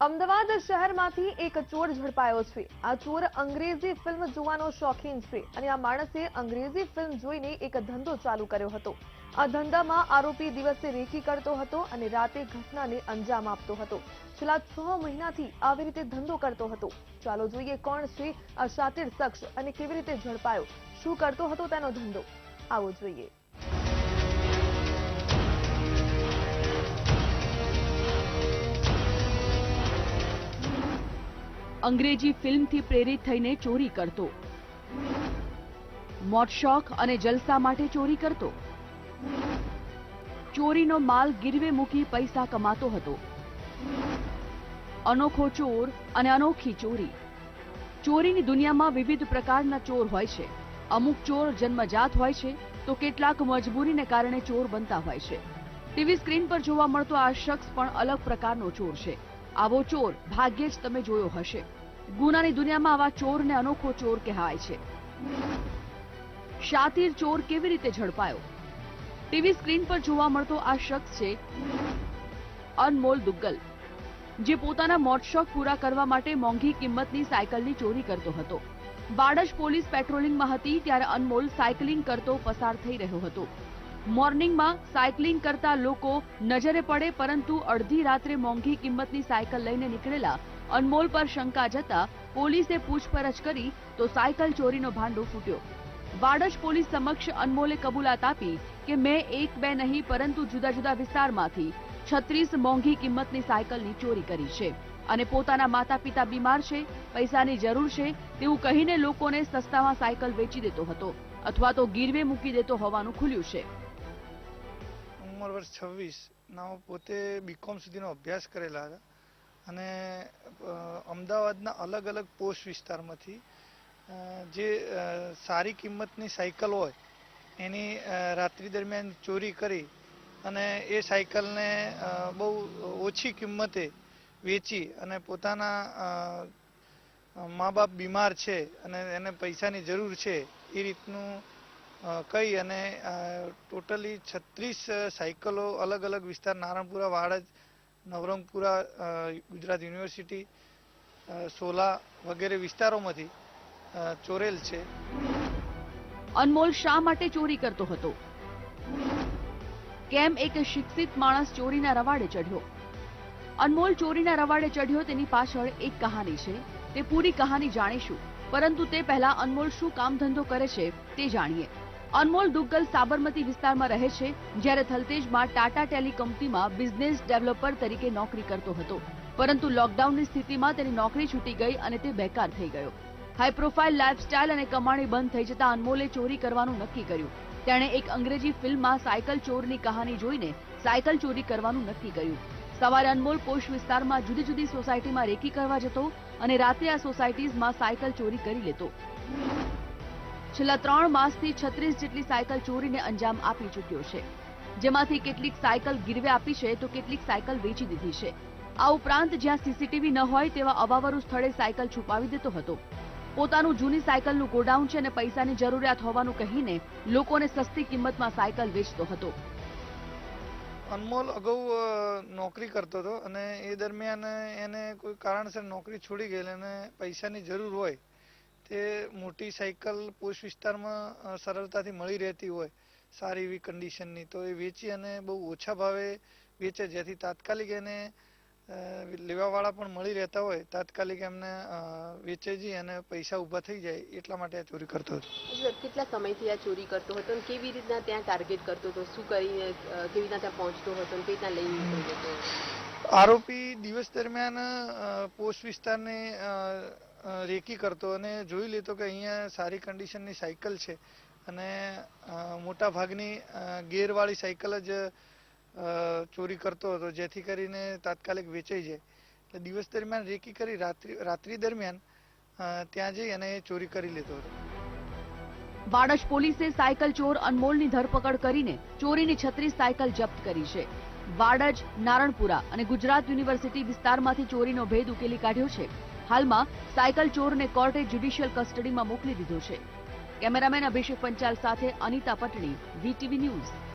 અમદાવાદ શહેરમાંથી એક ચોર ઝડપાયો છે. આ ચોર અંગ્રેજી ફિલ્મ જોવાનો શોખીન છે અને આ માણસે અંગ્રેજી ફિલ્મ જોઈને એક ધંધો ચાલુ કર્યો હતો. આ ધંધામાં આરોપી દિવસે રેકી કરતો હતો અને રાતે ઘટનાને અંજામ આપતો હતો. છેલ્લા છ મહિનાથી આવી રીતે ધંધો કરતો હતો. ચાલો જોઈએ કોણ છે આ શાતિર શખ્સ અને કેવી રીતે ઝડપાયો. શું કરતો હતો તેનો ધંધો? આવો જોઈએ. અંગ્રેજી ફિલ્મથી પ્રેરિત થઈને ચોરી કરતો. મોટશોખ અને જલસા માટે ચોરી કરતો. ચોરીનો માલ ગીરવે મૂકી પૈસા કમાતો હતો. અનોખો ચોર અને અનોખી ચોરી. ચોરીની દુનિયામાં વિવિધ પ્રકારના ચોર હોય છે. અમુક ચોર જન્મજાત હોય છે તો કેટલાક મજબૂરીને કારણે ચોર બનતા હોય છે. ટીવી સ્ક્રીન પર જોવા મળતો આ શખ્સ પણ અલગ પ્રકારનો ચોર છે. આવો ચોર, ભાગ્યે જ તમે જોયો હશે. ગુનાની દુનિયામાં આવા ચોરને અનોખો ચોર કહેવાય છે. શાતીર ચોર કેવી રીતે ઝડપાયો? ટીવી સ્ક્રીન પર જોવા મળતો આ શખ્સ છે અનમોલ દુગ્ગલ, જે પોતાના મોટશોખ પૂરા કરવા માટે મોંઘી કિંમતની સાયકલની ચોરી કરતો હતો. બાડજ પોલીસ પેટ્રોલિંગમાં હતી ત્યારે અનમોલ સાયકલિંગ કરતો પસાર થઈ રહ્યો હતો. મોર્નિંગમાં સાયકલિંગ કરતા લોકો નજરે પડે પરંતુ અડધી રાત્રે મોંઘી કિંમતની સાયકલ લઈને નીકળેલા અનમોલ પર શંકા જતા પોલીસે પૂછપરછ કરી તો સાયકલ ચોરીનો ભાંડો ફૂટ્યો. વાડજ પોલીસ સમક્ષ અનમોલે કબૂલાત આપી કે મેં એક બે નહીં, પરંતુ જુદા જુદા વિસ્તારમાંથી છત્રીસ મોંઘી કિંમતની સાયકલની ચોરી કરી છે અને પોતાના માતા પિતા બીમાર છે, પૈસાની જરૂર છે તેવું કહીને લોકોને સસ્તામાં સાયકલ વેચી દેતો હતો અથવા તો ગીરવે મૂકી દેતો હોવાનું ખુલ્યું છે. ઉંમર વર્ષ છવ્વીસ ના પોતે બીકોમ સુધીનો અભ્યાસ કરેલા હતા. અને અમદાવાદના અલગ અલગ પોસ્ટ વિસ્તારમાંથી જે સારી કિંમતની સાયકલ હોય, એની રાત્રિ દરમિયાન ચોરી કરી અને એ સાયકલને બહુ ઓછી કિંમતે વેચી અને પોતાના મા બાપ બીમાર છે અને એને પૈસાની જરૂર છે, એ રીતનું કહી અને ટોટલી છત્રીસ સાયકલો અલગ અલગ વિસ્તાર, નારણપુરા, વાડજ, નવરંગપુરા ગુજરાત યુનિવર્સિટી સોલા વગેરે વિસ્તારોમાંથી ચોરેલ છે. અનમોલ શા માટે ચોરી કરતો હતો? કેમ એક શિક્ષિત માણસ ચોરીના રવાડે ચઢ્યો? અનમોલ ચોરીના રવાડે ચઢ્યો તેની પાછળ એક કહાની છે. તે પૂરી કહાની જાણીશું. પરંતુ તે પહેલા અનમોલ શું કામ ધંધો કરે છે તે જાણીએ. અનમોલ દુગ્ગલ સાબરમતી વિસ્તારમાં રહે છે, જ્યારે થલતેજમાં ટાટા ટેલી કંપનીમાં બિઝનેસ ડેવલપર તરીકે નોકરી કરતો હતો. પરંતુ લોકડાઉનની સ્થિતિમાં તેની નોકરી છૂટી ગઈ અને તે બેકાર થઈ ગયો. હાઈ પ્રોફાઇલ લાઇફસ્ટાઇલ અને કમાણી બંધ થઈ જતા અનમોલે ચોરી કરવાનું નક્કી કર્યું. તેણે એક અંગ્રેજી ફિલ્મમાં સાયકલ ચોરની કહાની જોઈને સાયકલ ચોરી કરવાનું નક્કી કર્યું. સવારે અનમોલ કોશ વિસ્તારમાં જુદી જુદી સોસાયટીમાં રેકી કરવા જતો અને રાતે આ સોસાયટીઝમાં સાયકલ ચોરી કરી લેતો. છેલ્લા ત્રણ માસથી છત્રીસ જેટલી સાયકલ ચોરીને અંજામ આપી ચૂક્યો છે. જેમાંથી કેટલીક સાયકલ ગીરવે આપી છે તો કેટલીક સાયકલ વેચી દીધી છે. આ ઉપરાંત જ્યાં સીસીટીવી ન હોય તેવા અવાવરું સ્થળે સાયકલ છુપાવી દેતો હતો. પોતાનું જૂની સાયકલનું ગોડાઉન છે અને પૈસાની જરૂરિયાત હોવાનું કહીને લોકોને સસ્તી કિંમતમાં સાયકલ વેચતો હતો. અનમોલ અગાઉ નોકરી કરતો હતો અને એ દરમિયાન એને કોઈ કારણસર નોકરી છોડી ગયેલી અને પૈસાની જરૂર હોય તે મોટી સાયકલ પોસ્ટ વિસ્તારમાં સરળતાથી મળી રહેતી હોય સારી એવી કન્ડિશનની તો એ વેચી અને બહુ ઓછા ભાવે વેચે. જેથી તાત્કાલિક એને લેવાવાળા પણ મળી રહેતા હોય. તાત્કાલિક એમને વેચે જઈ અને પૈસા ઊભા થઈ જાય એટલા માટે આ ચોરી કરતો હતો. કેટલા સમયથી આ ચોરી કરતો હતો અને કેવી રીતના ત્યાં ટાર્ગેટ કરતો હતો? શું કરીને કેવી રીતના ત્યાં પહોંચતો હતો અને કેવી રીતના લઈને આરોપી દિવસ દરમિયાન પોસ્ટ વિસ્તારને રેકી કરતો અને જોઈ લેતો કે અહીંયા સારી કન્ડિશનની સાયકલ છે અને મોટા ભાગની ગેરવાળી સાયકલ જ ચોરી કરતો હતો, જેથી કરીને તાત્કાલિક વેચાઈ જાય. એટલે દિવસ દરમિયાન રેકી કરી, રાત્રિ રાત્રિ દરમિયાન ત્યાં જઈ અને ચોરી કરી લેતો હતો. વાડજ પોલીસે સાયકલ ચોર અનમોલની ધરપકડ કરીને ચોરીની છત્રીસ સાયકલ જપ્ત કરી છે. વાડજ, નારણપુરા અને ગુજરાત યુનિવર્સિટી વિસ્તારમાંથી ચોરીનો ભેદ ઉકેલી કાઢ્યો છે. હાલમાં સાયકલ ચોરને કોર્ટે જ્યુડિશિયલ કસ્ટડીમાં મોકલી દીધો છે. કેમેરામેન અભિષેક પંચાલ સાથે અનિતા પટણી, વીટીવી ન્યૂઝ.